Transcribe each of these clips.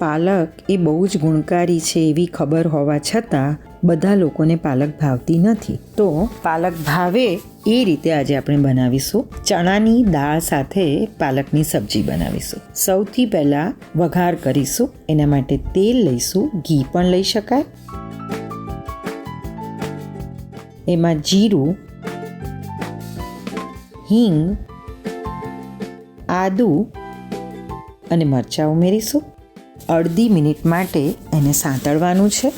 પાલક એ બહુ જ ગુણકારી છે એવી ખબર હોવા છતાં બધા લોકોને પાલક ભાવતી નથી. તો પાલક ભાવે એ રીતે આજે આપણે બનાવીશું. ચણાની દાળ સાથે પાલકની સબ્જી બનાવીશું. સૌથી પહેલાં વઘાર કરીશું. એના માટે તેલ લઈશું. ઘી પણ લઈ શકાય. એમાં જીરું, હિંગ, આદું અને મરચાં ઉમેરીશું. અડધી મિનિટ માટે એને સાંતળવાનું છે.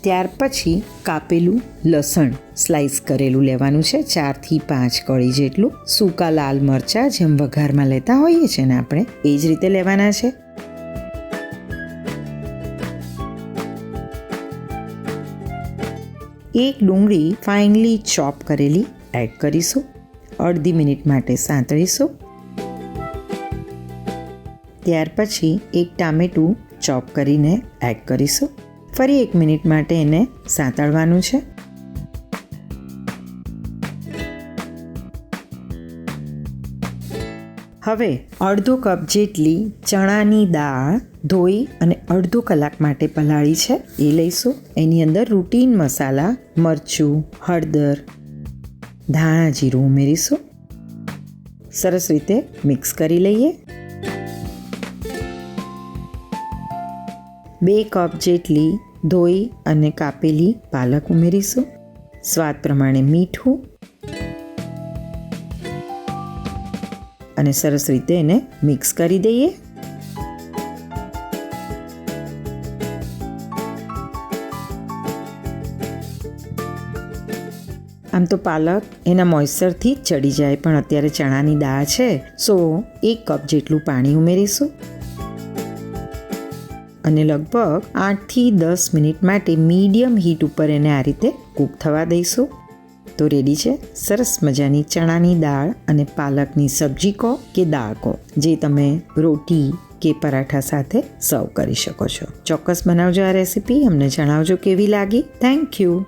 ત્યાર પછી કાપેલું લસણ સ્લાઇસ કરેલું લેવાનું છે. ચારથી પાંચ કળી જેટલું સૂકા લાલ મરચાં જેમ વઘારમાં લેતા હોઈએ છીએ ને આપણે, એ જ રીતે લેવાના છે. એક ડુંગળી ફાઇનલી ચોપ કરેલી એડ કરીશું. અડધી મિનિટ માટે સાંતળીશું. ત્યાર પછી એક ટામેટું ચોપ કરીને એડ કરીશું. ફરી એક મિનિટ માટે એને સાંતળવાનું છે. હવે અડધો કપ જેટલી ચણાની દાળ ધોઈ અને અડધો કલાક માટે પલાળી છે. એ લઈશું. એની અંદર રૂટીન મસાલા, મરચું, હળદર ધાણા જીરું ઉમેરીશું. સરસ રીતે મિક્સ કરી લઈએ. બે કપ જેટલી ધોઈ અને કાપેલી પાલક ઉમેરીશું. સ્વાદ પ્રમાણે મીઠું. અને સરસ રીતે એને મિક્સ કરી દઈએ. આમ તો પાલક એના મોઇસ્ચરથી જ ચડી જાય, પણ અત્યારે ચણાની દાળ છે, સો એક કપ જેટલું પાણી ઉમેરીશું. અને લગભગ આઠથી દસ મિનિટ માટે મીડિયમ હીટ ઉપર એને આ રીતે કૂક થવા દઈશું. તો રેડી છે? સરસ મજાની ચણાની દાળ અને પાલકની સબ્જી કહો કે દાળ કહો જે તમે રોટી કે પરાઠા સાથે સર્વ કરી શકો છો. ચોક્કસ બનાવજો આ રેસીપી, અમને જણાવજો કેવી લાગી. Thank you.